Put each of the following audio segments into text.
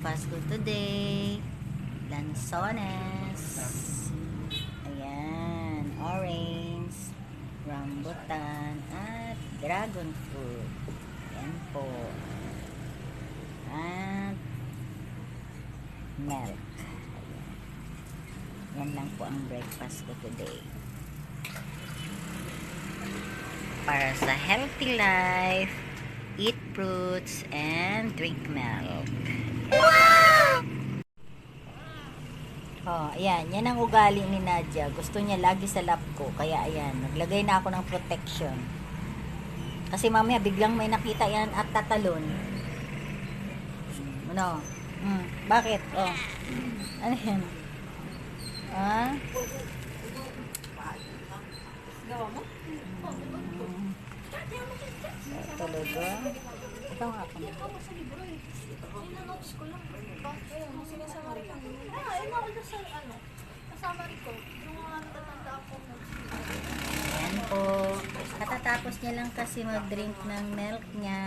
fast food today. Lansones. Ayan. Orange. Rambutan. At dragon fruit. Ayan po. At milk. Ayan. Yan lang po ang breakfast ko today. Para sa healthy life, eat fruits and drink milk. Oh, ayan. Yan ang ugali ni Nadia. Gusto niya lagi sa lap ko. Kaya ayan, naglagay na ako ng protection. Kasi mamaya biglang may nakita yan at tatalon. Ano? Hmm, bakit? Oh. Ano yan? Ah? Hmm. Talaga? Ikaw nga ako. sa libro eh. Ko lang. Bakit? Yung sinasama ko. Ah, ayun ako doon sa ano. Kasama ko. Yung mga natatanda ako. Ayan po. Katatapos niya lang kasi mag-drink ng milk niya.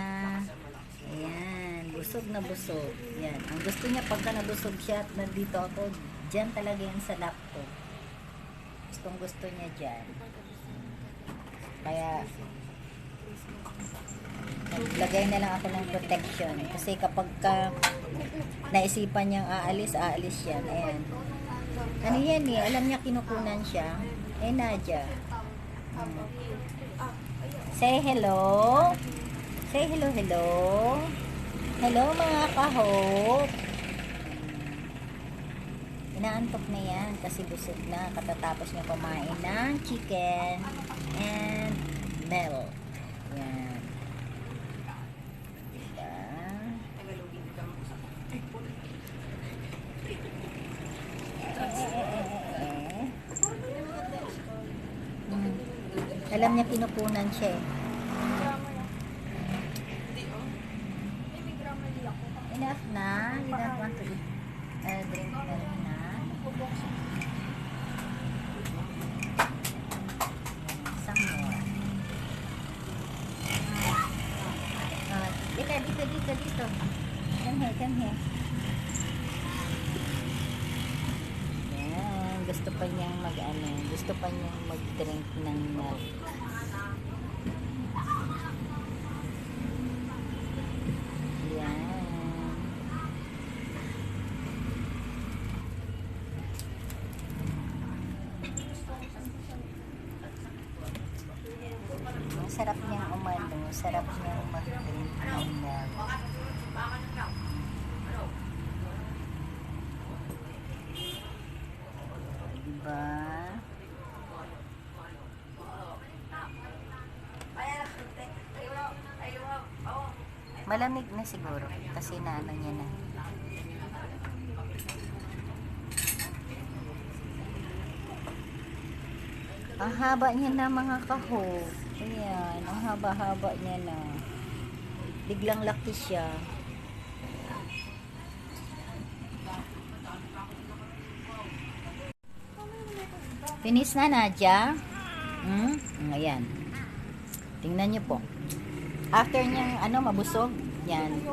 Ayan. Busog na busog. Ayan. Ang gusto niya pagka nabusog siya at nandito ako, dyan talaga yan sa lap ko. Gustong gusto niya dyan. Kaya, naglagay na lang ako ng protection. Kasi kapag ka naisipan niyang aalis, aalis yan. Ayan. Ano yan eh, alam niya kinukunan siya. Eh, Nadia. Hmm. Say hello. Say hello, hello. Hello mga kahop. Inaantok na yan kasi busog na katatapos niya kumain ng chicken and milk. Yan. Diba? Eh. Hmm. Alam niya kinukunan siya eh. Enough na. You don't want to eat uh, drink milk na. Some more. Uh, dito, dito, dito. Come here, come here. Yan. Gusto pa niyang mag, ano, gusto pa niyang mag-drink ng milk. Ang sarap niyang umano, sarap niyang mag-drink ng milk. Diba? Malamig na siguro kasi naano niya na. Ang haba niya na mga kaho. Ayan, ang haba-haba niya na. Biglang laki siya. Finish na, Nadia. Hmm? Ayan. Tingnan niyo po. After niyang ano, mabusog, yan.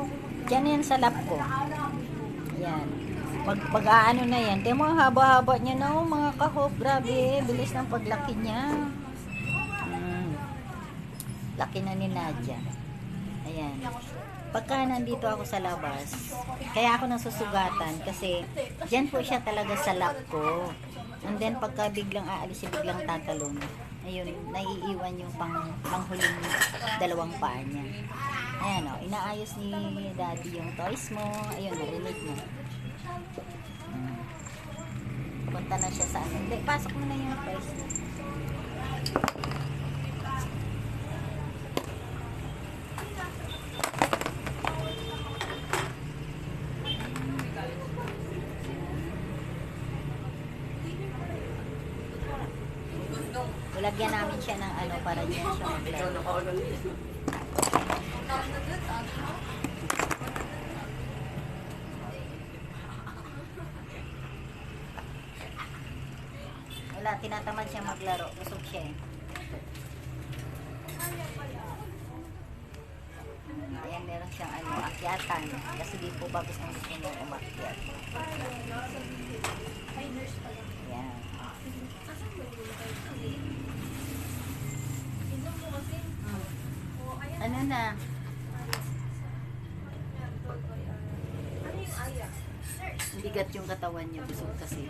Diyan yan sa lap ko. Yan. Pag, pag aano na yan. Tingnan mo, haba-haba niya na, oh, mga kahop. Grabe, bilis ng paglaki niya. Hmm. Laki na ni Nadia. Ayan. Pagka nandito ako sa labas, kaya ako nasusugatan kasi dyan po siya talaga sa lap ko. And then pagka biglang aalis, biglang tatalon. Ayun, naiiwan yung pang, panghuling dalawang paa niya. Ayan o, inaayos ni daddy yung toys mo. Ayun, narinig mo. Hmm. Punta na siya sa ano. Hindi, pasok mo na yung toys mo. Ilagyan namin siya ng ano para dyan siya maglaro. Wala, tinatamad siya maglaro. Busog siya eh. Ayan ay meron siyang ano, akyatan. Kasi di po ba gusto gusto niya umakyat. Ay, nurse pala. Yan. Asan ba yung kayo? Inom mo kasi. Oo, ayan. Ano na? Bigat yung katawan niya. Busog kasi.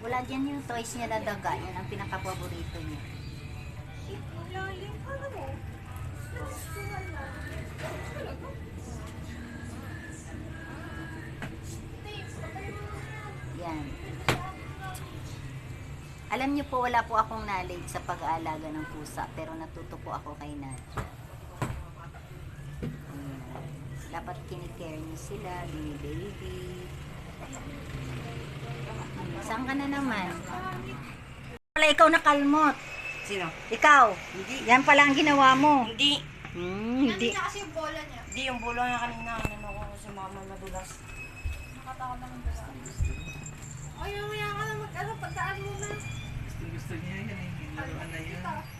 Wala dyan yung toys niya na daga. Yan ang pinaka-paborito niya. Alam niyo po, wala po akong knowledge sa pag-aalaga ng pusa, pero natuto po ako kay Nadia. Ayan. Dapat kinikare niyo sila, bini-baby. Saan ka na naman? Wala ikaw nakalmot. Sino? Ikaw. Hindi. Yan pala ang ginawa mo. Hindi. Hmm, hindi. Kasi yung bola niya. Hindi yung bulo niya kanina. Ano ko sa mama madulas. Nakatakot na ng basta. Ay, mamaya ka na mag-ano gusto niya yan eh. Laruan na yun.